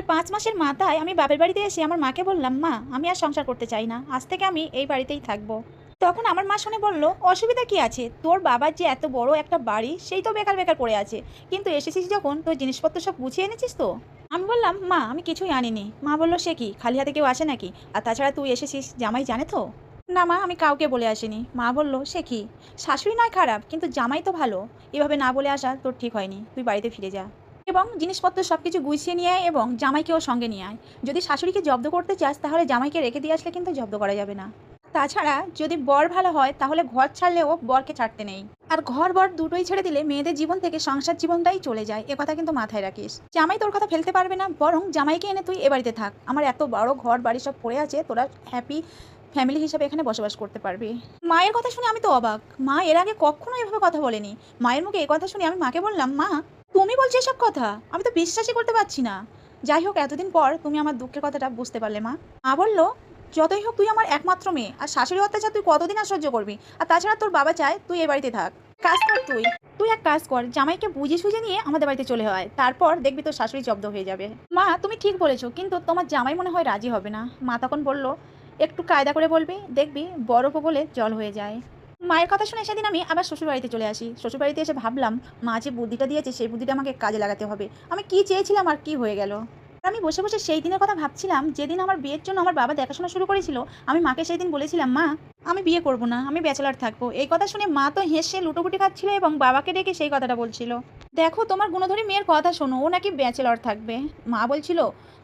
বিয়ের পাঁচ মাসের মাথায় আমি বাপের বাড়িতে এসে আমার মাকে বললাম, মা, আমি আর সংসার করতে চাই না, আজ থেকে আমি এই বাড়িতেই থাকব। তখন আমার মা শুনে বলল, অসুবিধা কি আছে? তোর বাবার যে এত বড় একটা বাড়ি, সেই তো বেকার বেকার পড়ে আছে। কিন্তু এসেছিস যখন, তোর জিনিসপত্র সব গুছিয়ে এনেছিস তো? আমি বললাম, মা, আমি কিছুই আনিনি। মা বলল, সে কি, খালি হাতে কেউ আসে নাকি? আর তাছাড়া তুই এসেছিস, জামাই জানে তো? না মা, আমি কাউকে বলে আসিনি। মা বলল, সে কি? শাশুড়ি নয় খারাপ, কিন্তু জামাই তো ভালো। এভাবে না বলে আসা তোর ঠিক হয়নি। তুই বাড়িতে ফিরে যা। এবং জিনিসপত্র সব কিছু গুছিয়ে নিয়ে আয় এবং জামাইকেও সঙ্গে নিয়ে আয়। যদি শাশুড়িকে জব্দ করতে চাস, তাহলে জামাইকে রেখে দিয়ে আসলে কিন্তু জব্দ করা যাবে না। তাছাড়া যদি বর ভালো হয়, তাহলে ঘর ছাড়লেও বরকে ছাড়তে নেই। আর ঘর বর দুটোই ছেড়ে দিলে মেয়েদের জীবন থেকে সংসার জীবনটাই চলে যায়, এ কথা কিন্তু মাথায় রাখিস। জামাই তোর কথা ফেলতে পারবে না, বরং জামাইকে এনে তুই এ বাড়িতে থাক। আমার এত বড় ঘর, বাড়ি সব পড়ে আছে, তোরা হ্যাপি ফ্যামিলি হিসাবে এখানে বসবাস করতে পারবি। মায়ের কথা শুনে আমি তো অবাক। মা এর আগে কখনো এভাবে কথা বলেনি। মায়ের মুখে এ কথা শুনে আমি মাকে বললাম, মা তুমি বলছো এসব কথা? আমি তো বিশ্বাসই করতে পারছি না। যাই হোক, এতদিন পর তুমি আমার দুঃখের কথাটা বুঝতে পারলে, মা। মা বলল, যতই হোক তুই আমার একমাত্র মেয়ে, আর শাশুড়ি অত্যাচার তুই কতদিন আর সহ্য করবি? আর তাছাড়া তোর বাবা চায় তুই এ বাড়িতে থাক। কাজ কর তুই তুই এক কাজ কর, জামাইকে বুঝে সুঝে নিয়ে আমাদের বাড়িতে চলে হয়। তারপর দেখবি তোর শাশুড়ি জব্দ হয়ে যাবে। মা, তুমি ঠিক বলেছ, কিন্তু তোমার জামাই মনে হয় রাজি হবে না। মা তখন বলল, একটু কায়দা করে বলবি, দেখবি বরফ বলে জল হয়ে যায়। মায়ের কথা শুনে সেদিন আমি আবার শ্বশুরবাড়িতে চলে আসি। শ্বশুরবাড়িতে এসে ভাবলাম, মা যে বুদ্ধিটা দিয়েছে, সেই বুদ্ধিটা আমাকে কাজে লাগাতে হবে। আমি কি চেয়েছিলাম আর কি হয়ে গেল? আমি বসে বসে সেই দিনের কথা ভাবছিলাম, যেদিন আমার বিয়ের জন্য আমার বাবা দেখাশোনা শুরু করেছিল, আমি মাকে সেই দিন বলেছিলাম, মা, আমি বিয়ে করব না, আমি ব্যাচেলার থাকব। এই কথা শুনে মা তো হেসে লুটোপুটি খাচ্ছিল এবং বাবাকে ডেকে সেই কথাটা বলছিল। দেখো, তোমার গুণধরী মেয়ের কথা শোনো, ও নাকি ব্যাচেলর থাকবে। মা বলছিল,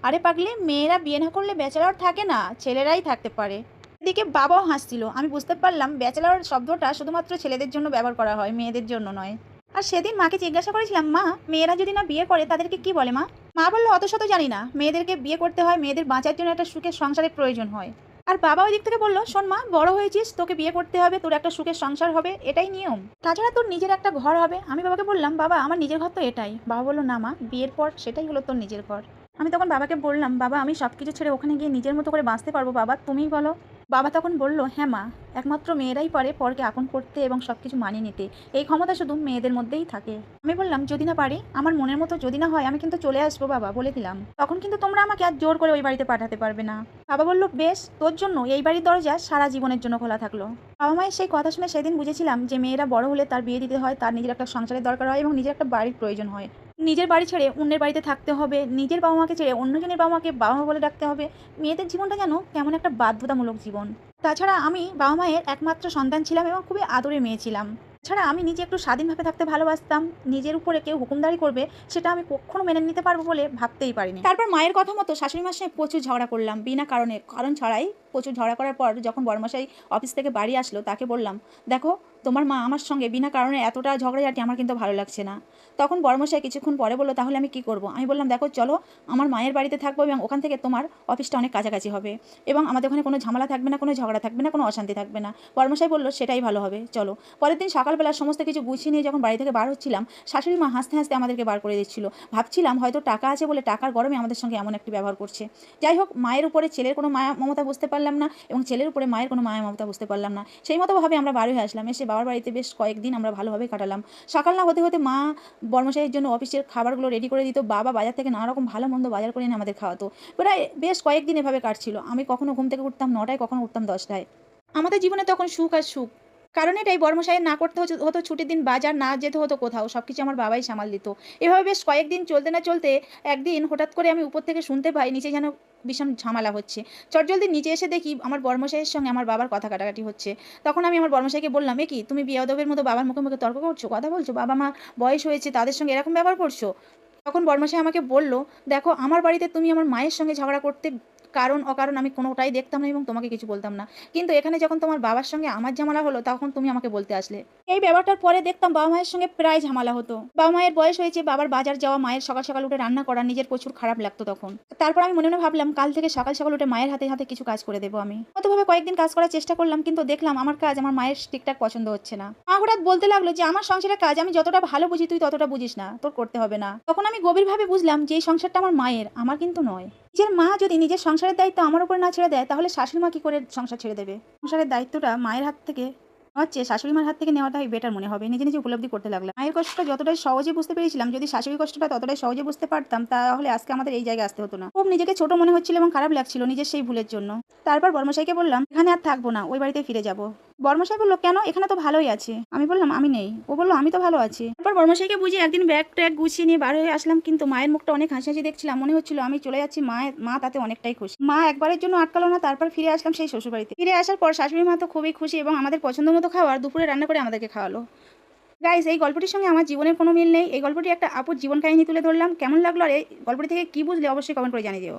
আরে পাগলি, মেয়েরা বিয়ে না করলে ব্যাচেলর থাকে না, ছেলেরাই থাকতে পারে। এদিকে বাবাও হাসছিল। আমি বুঝতে পারলাম ব্যাচেলর শব্দটা শুধুমাত্র ছেলেদের জন্য ব্যবহার করা হয়, মেয়েদের জন্য নয়। আর সেদিন মাকে জিজ্ঞাসা করেছিলাম, মা, মেয়েরা যদি না বিয়ে করে তাদেরকে কি বলে মা? মা বলল, অত শত জানি না। মেয়েদেরকে বিয়ে করতে হয়, মেয়েদের বাঁচার জন্য একটা সুখের সংসারের প্রয়োজন হয়। আর বাবা ওই দিক থেকে বলল, শোন মা, বড় হয়েছিস, তোকে বিয়ে করতে হবে, তোর একটা সুখের সংসার হবে, এটাই নিয়ম। তাছাড়া তোর নিজের একটা ঘর হবে। আমি বাবাকে বললাম, বাবা, আমার নিজের ঘর তো এটাই। বাবা বলল, না মা, বিয়ের পর সেটাই হলো তোর নিজের ঘর। আমি তখন বাবাকে বললাম, বাবা, আমি সব কিছু ছেড়ে ওখানে গিয়ে নিজের মতো করে বাঁচতে পারব বাবা, তুমিই বলো। বাবা তখন বলল হ্যাঁ মা, একমাত্র মেয়েরাই পারে পরকে আপন করতে এবং সব কিছু মানিয়ে নিতে। এই ক্ষমতা শুধু মেয়েদের মধ্যেই থাকে। আমি বললাম, যদি না পারি, আমার মনের মতো যদি না হয়, আমি কিন্তু চলে আসব বাবা, বলে দিলাম। তখন কিন্তু তোমরা আমাকে আর জোর করে ওই বাড়িতে পাঠাতে পারবে না। বাবা বলল, বেশ, তোর জন্য এই বাড়ির দরজা সারা জীবনের জন্য খোলা থাকল। বাবা মায়ের সেই কথা শুনে সেদিন বুঝেছিলাম যে মেয়েরা বড় হলে তার বিয়ে দিতে হয়, তার নিজের একটা সংসারের দরকার হয় এবং নিজের একটা বাড়ির প্রয়োজন হয়। নিজের বাড়ি ছেড়ে অন্যের বাড়িতে থাকতে হবে, নিজের বাবা মাকে ছেড়ে অন্যজনের বাবা মাকে বাবা মা বলে ডাকতে হবে। মেয়েদের জীবনটা যেন কেমন একটা বাধ্যতামূলক জীবন। তাছাড়া আমি বাবা মায়ের একমাত্র সন্তান ছিলাম এবং খুবই আদরে মেয়ে ছিলাম। ছাড়া আমি নিজে একটু স্বাধীনভাবে থাকতে ভালোবাসতাম, নিজের উপরে কেউ হুকুমদারি করবে সেটা আমি কখনো মেনে নিতে পারব বলে ভাবতেই পারিনি। তারপর মায়ের কথা মতো শাশুড়ি সঙ্গে প্রচুর ঝগড়া করলাম, বিনা কারণে, কারণ ছাড়াই প্রচুর ঝগড়া করার পর যখন বর্মশাই অফিস থেকে বাড়ি আসলো, তাকে বললাম, দেখো, তোমার মা আমার সঙ্গে বিনা কারণে এতটা ঝগড়াঝাটি আমার কিন্তু ভালো লাগছে না। তখন বর্মশাই কিছুক্ষণ পরে বলল, তাহলে আমি কি করব? আমি বললাম, দেখো, চলো, আমার মায়ের বাড়িতে থাকব এবং ওখান থেকে তোমার অফিসটা অনেক কাছাকাছি হবে এবং আমাদের ওখানে কোনো ঝামেলা থাকবে না, কোনো ঝগড়া থাকবে না, কোনো অশান্তি থাকবে না। বর্মশাই বলল, সেটাই ভালো হবে, চলো। পরের দিন সকালবেলা সমস্ত কিছু গুছিয়ে নিয়ে যখন বাড়ি থেকে বার হচ্ছিলাম, শাশুড়ি মা হাসতে হাসতে আমাদেরকে বার করে দিচ্ছিল। ভাবছিলাম হয়তো টাকা আছে বলে টাকার গরমে আমাদের সঙ্গে এমন একটি ব্যবহার করছে। যাই হোক, মায়ের উপরে ছেলের কোনো মায়া, মমতা বুঝতে পারলাম না এবং ছেলের উপরে মায়ের কোনো মায়া মমতা বুঝতে পারলাম না। সেই মতোভাবে আমরা বাড়ি হয়ে আসলাম। এসে বাবার বাড়িতে বেশ কয়েকদিন আমরা ভালোভাবে কাটালাম। সকাল না হতে হতে মা বর্মশাহীর জন্য অফিসের খাবারগুলো রেডি করে দিত। বাবা বাজার থেকে নানারকম ভালো মন্দ বাজার করে এনে আমাদের খাওয়াতো। প্রায় বেশ কয়েকদিন এভাবে কাটছিল। আমি কখনো ঘুম থেকে উঠতাম নটায়, কখনো উঠতাম দশটায়। আমাদের জীবনে তখন সুখ আর সুখ। কারণ এটাই বর্মশাইয়ের না করতে হতো- ছুটির দিন বাজার, না যেতে হতো কোথাও সব কিছু আমার বাবাই সামাল দিত। এভাবে বেশ কয়েকদিন চলতে না চলতে একদিন হঠাৎ করে আমি উপর থেকে শুনতে পাই, নিচে যেন ভীষণ ঝামেলা হচ্ছে। চটজলদি নিচে এসে দেখি আমার বর্মশাইয়ের সঙ্গে আমার বাবার কথা কাটাকাটি হচ্ছে। তখন আমি আমার বর্মশাইকে বললাম, এ কি, তুমি বিয়াদবের মতো বাবার মুখে মুখে তর্ক করছ? কথা বলছো? বাবা মা বয়স হয়েছে, তাদের সঙ্গে এরকম ব্যবহার করছ? তখন বর্মশাই আমাকে বলল, দেখো, আমার বাড়িতে তুমি আমার মায়ের সঙ্গে ঝগড়া করতে কারণ, অকারণ আমি কোনোটাই দেখতাম না এবং তোমাকে কিছু বলতাম না। কিন্তু এখানে যখন তোমার বাবার সঙ্গে আমার ঝামেলা হলো, তখন তুমি আমাকে বলতে আসলে। এই ব্যাপারটার পরে দেখতাম বাবা মায়ের সঙ্গে প্রায় ঝামেলা হতো। বাবা মায়ের বয়স হয়েছে, বাবার বাজার যাওয়া, মায়ের সকাল সকাল উঠে রান্না করা, নিজের প্রচুর খারাপ লাগতো তখন। তারপর আমি মনে মনে ভাবলাম, কাল থেকে সকাল সকাল উঠে মায়ের হাতে হাতে কিছু কাজ করে দেবো আমি। মতোভাবে কয়েকদিন কাজ করার চেষ্টা করলাম, কিন্তু দেখলাম আমার কাজ আমার মায়ের ঠিকঠাক পছন্দ হচ্ছে না। মা হঠাৎ বলতে লাগল যে, আমার সংসারের কাজ আমি যতটা ভালো বুঝি, তুই ততটা বুঝিস না। তোর করতে হবে না। তখন আমি গভীরভাবে বুঝলাম যে, এই সংসারটা আমার মায়ের, আমার কিন্তু নয়। নিজের মা যদি নিজের সংসারের দায়িত্ব আমার উপর না ছেড়ে দেয়, তাহলে শাশুড়ি মা কি করে সংসার ছেড়ে দেবে? সংসারের দায়িত্বটা মায়ের হাত থেকে হচ্ছে শাশুড়ি মার হাত থেকে নেওয়াটাই বেটার মনে হবে। নিজে নিজে উপলব্ধি করতে লাগলাম। মায়ের কষ্টটা যতটাই সহজে বুঝতে পেরেছিলাম, যদি শাশুড়ি কষ্টটা ততটাই সহজে বুঝতে পারতাম, তাহলে আজকে আমাদের এই জায়গায় আসতে হতো না। খুব নিজেকে ছোট মনে হচ্ছিল এবং খারাপ লাগছিল নিজের সেই ভুলের জন্য। তারপর বর্মশাইকে বললাম, এখানে আর থাকব না, ওই বাড়িতে ফিরে যাব। বর্মশাই বলল, কেন? এখানে তো ভালোই আছে। আমি বললাম, আমি নেই। ও বলল, আমি তো ভালো আছি। তারপর বর্মশাইকে বুঝিয়ে একদিন ব্যাগ ট্যাগ গুছিয়ে নিয়ে বার হয়ে আসলাম, কিন্তু মায়ের মুখটা অনেক হাসি হাসি দেখছিলাম। মনে হচ্ছিল আমি চলে যাচ্ছি মায়ের মা তাতে অনেকটাই খুশি। মা একবারের জন্য আটকালো না, তারপর ফিরে আসলাম সেই শ্বশুরবাড়িতে। ফিরে আসার পর শাশুড়ি মা তো খুবই খুশি এবং আমাদের পছন্দ মতো খাবার দুপুরে রান্না করে আমাদেরকে খাওয়ালো। গাইস এই গল্পটির সঙ্গে আমার জীবনের কোনো মিল নেই। এই গল্পটি একটা আপুর জীবন কাহিনী তুলে ধরলাম। কেমন লাগল আর এই গল্পটি থেকে কি বুঝলে অবশ্যই কমেন্ট করে জানিয়ে দিও।